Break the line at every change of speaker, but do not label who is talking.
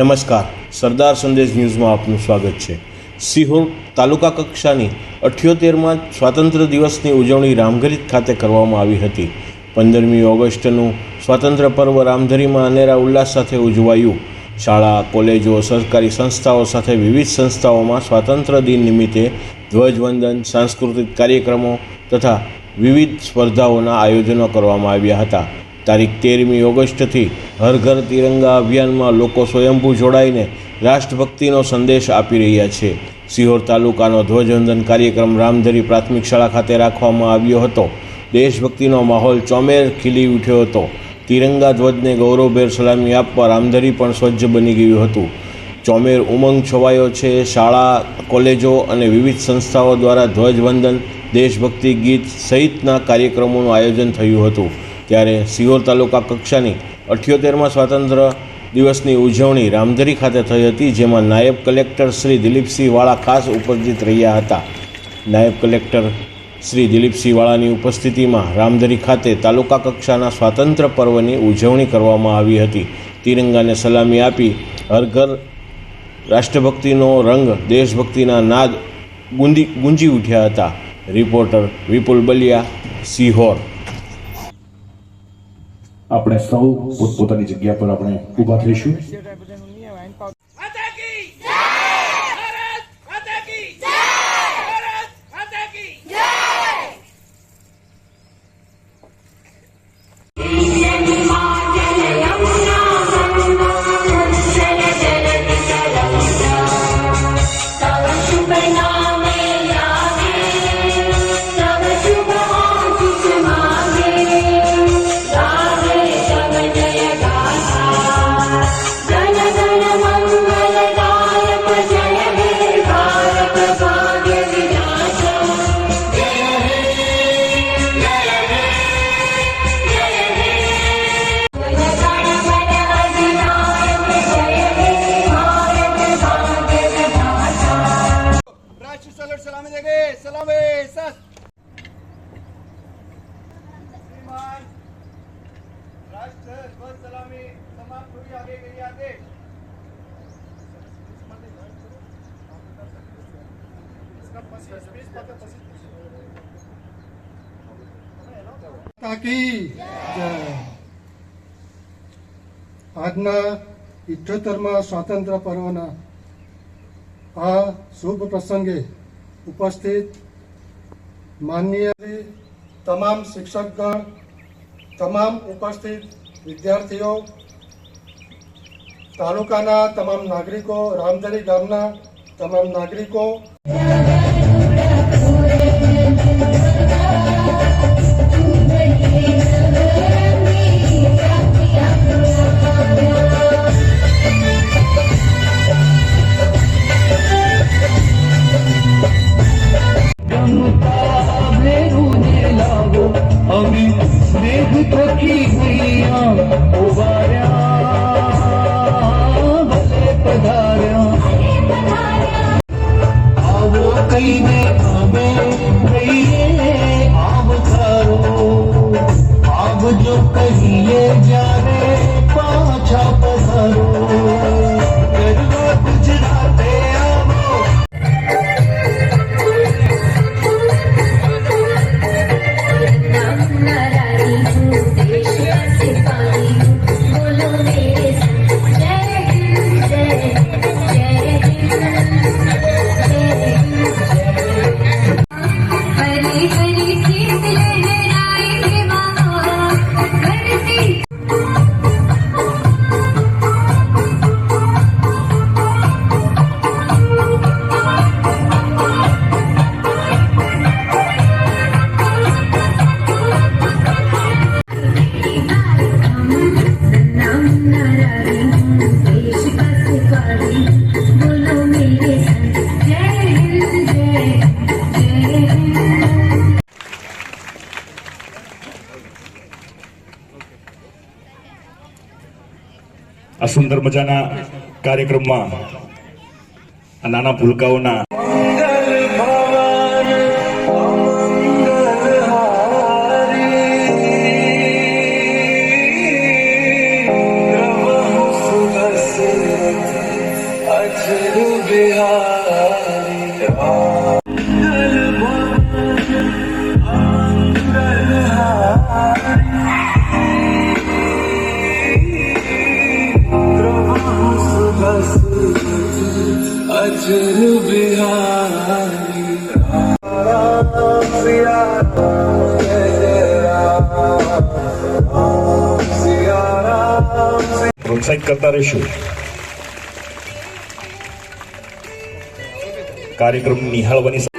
નમસ્કાર. સરદાર સંદેશ ન્યૂઝમાં આપનું સ્વાગત છે. સિહોર તાલુકા કક્ષાની અઠ્યોતેરમાં સ્વાતંત્ર્ય દિવસની ઉજવણી રામગરીત ખાતે કરવામાં આવી હતી. પંદરમી ઓગસ્ટનું સ્વાતંત્ર્ય પર્વ રામધરીમાં અનેરા ઉલ્લાસ સાથે ઉજવાયું. શાળા, કોલેજો, સરકારી સંસ્થાઓ સાથે વિવિધ સંસ્થાઓમાં સ્વાતંત્ર્ય દિન નિમિત્તે ધ્વજવંદન, સાંસ્કૃતિક કાર્યક્રમો તથા વિવિધ સ્પર્ધાઓના આયોજનો કરવામાં આવ્યા હતા. તારીખ તેરમી ઓગસ્ટથી હર ઘર તિરંગા અભિયાનમાં લોકો સ્વયંભૂ જોડાઈને રાષ્ટ્રભક્તિનો સંદેશ આપી રહ્યા છે. સિહોર તાલુકાનો ધ્વજવંદન કાર્યક્રમ રામધરી પ્રાથમિક શાળા ખાતે રાખવામાં આવ્યો હતો. દેશભક્તિનો માહોલ ચોમેર ખીલી ઉઠ્યો હતો. તિરંગા ધ્વજને ગૌરવભેર સલામી આપવા રામધરી પણ સ્વચ્છ બની ગયું હતું. ચોમેર ઉમંગ છવાયો છે. શાળા, કોલેજો અને વિવિધ સંસ્થાઓ દ્વારા ધ્વજવંદન, દેશભક્તિ ગીત સહિતના કાર્યક્રમોનું આયોજન થયું હતું. ત્યારે સિહોર તાલુકા કક્ષાની અઠ્યોતેરમાં સ્વાતંત્ર્ય દિવસની ઉજવણી રામધરી ખાતે થઈ હતી, જેમાં નાયબ કલેક્ટર શ્રી દિલીપસિંહ વાળા ખાસ ઉપસ્થિત રહ્યા હતા. નાયબ કલેક્ટર શ્રી દિલીપસિંહ વાળાની ઉપસ્થિતિમાં રામધરી ખાતે તાલુકા કક્ષાના સ્વાતંત્ર્ય પર્વની ઉજવણી કરવામાં આવી હતી. તિરંગાને સલામી આપી હર ઘર રાષ્ટ્રભક્તિનો રંગ દેશભક્તિના નાદ ગુંજી ગુંજી ઉઠ્યા હતા. રિપોર્ટર વિપુલ બલિયા સિહોર
આપણે સૌ પોતપોતાની જગ્યા પર આપણે ઊભા થઈશું.
આજના ઇઠ્યોતરમાં સ્વાતંત્ર્ય પર્વના આ શુભ પ્રસંગે ઉપસ્થિત માનનીય તમામ શિક્ષકગણ તમામ ઉપસ્થિત વિદ્યાર્થીઓ તાલુકાના તમામ નાગરિકો રામધરી ગામના તમામ નાગરિકો
અમે સ્નેહ ગૈયા ઉભાર્યા खरीदे हमें कहिए आप करो
आप जो कहिए जा रहे पाछा पसरो। बोलो मेरा
આ સુંદર મજાના કાર્યક્રમમાં આ નાના ભૂલકાઓના
बिहार
પ્રોત્સાહિત કરતા રહીશું કાર્યક્રમ નિહાળવાની